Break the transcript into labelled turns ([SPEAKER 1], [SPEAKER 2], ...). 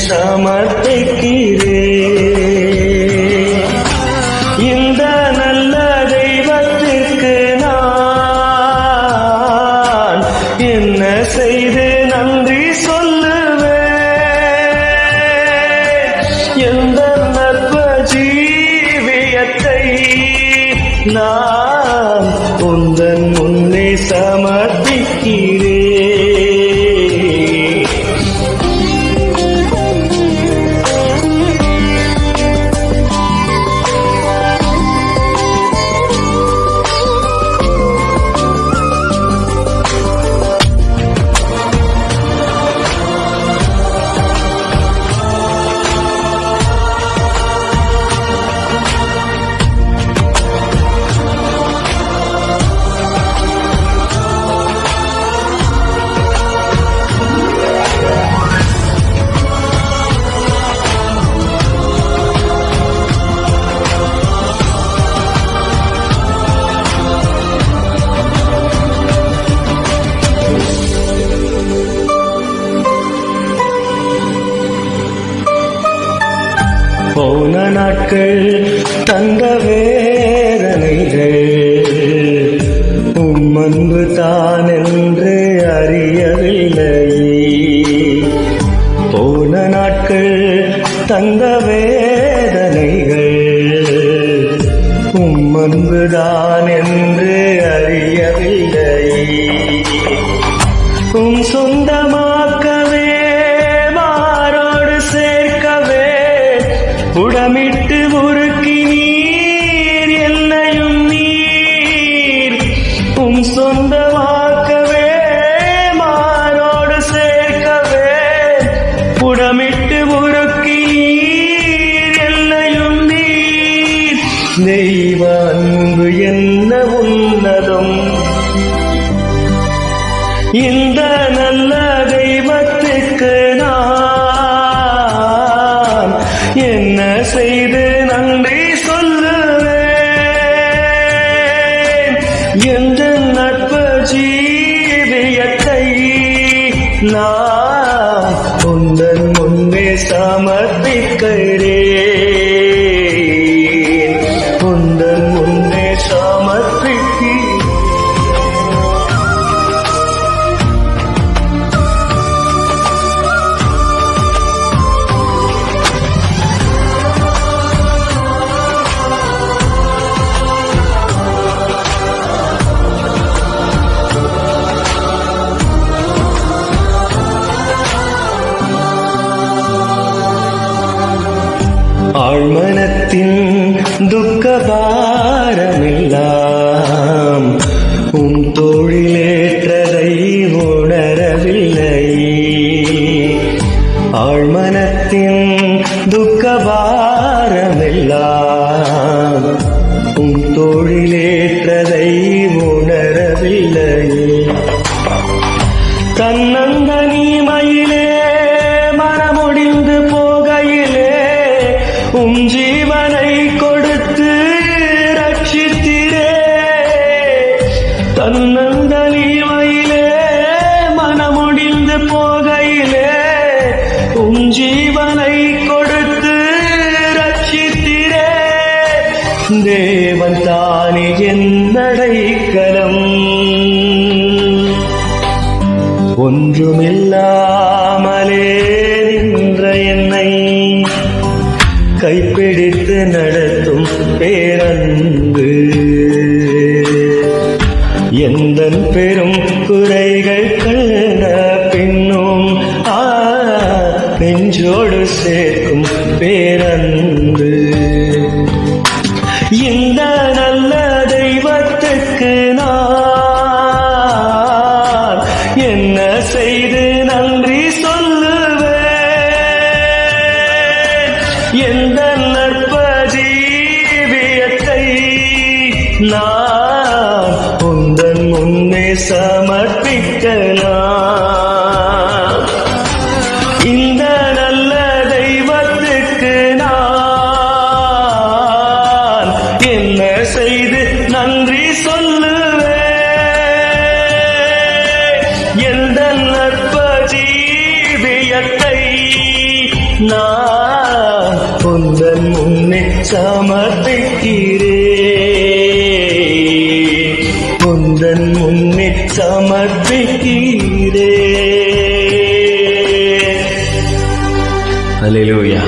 [SPEAKER 1] சமர்ப்பிக்கிறேன் இந்த நல்ல தெய்வத்திற்கு நான் என்ன செய்து நன்றி சொல்லுவேன்? எந்த நற்ப ஜீவியத்தை நான் உந்தன் முன்னே சமர்ப்பிக்கிறேன் போன நாட்கள் தந்த வேதனைகள். உம்மன்பு தான் என்று அறியவில்லை போன நாட்கள் தந்த வேதனைகள். உம்மன்பு தான் தெய்வ அன்பு என்ன உன்னதம்? இந்த நல்ல தெய்வத்துக்கு நான் என்ன செய்து நன்றி சொல்லுவேன்? எந்த நட்பு ஜீவியத்தை நான் உந்தன் முன்னே சமர்ப்பிக்கிறேன். உலகத்தின் துக்க பாரமெல்லாம் உன் தொழிலேற்றதை உணரவில்லை. ஆழ்மனத்தின் துக்க பாரமெல்லாம் உன் தொழிலேற்றதை உணரவில்லை. தன்ன தன்னந்தனிமையிலே மனமுடிந்து போகையிலே உன் ஜீவனை கொடுத்து ரட்சித்திரே. தேவன் தானே என்னடைக்கலம் ஒன்றுமில்லா பெரும் குறைகள் கண்ட பின்னும் ஆ நெஞ்சோடு சேர்க்கும் பேரன்பு. இந்த நல்ல தெய்வத்துக்கு நான் என்ன செய்து நன்றி சொல்லுவேன்? எந்த நற்ப ஜீவியத்தை நான் உந்த உன்னை சமர்ப்பிக்கலாம். இந்த நல்ல தெய்வத்துக்கு நான் என்ன செய்து நன்றி சொல்லுவேன்? எந்த நட்ப ஜீவியத்தை நான் உந்தன் முன்னே சமர்ப்பிக்கிறேன். உந்தன் முன்னே சமர்ப்பிக்கிறே
[SPEAKER 2] அல்லேலூயா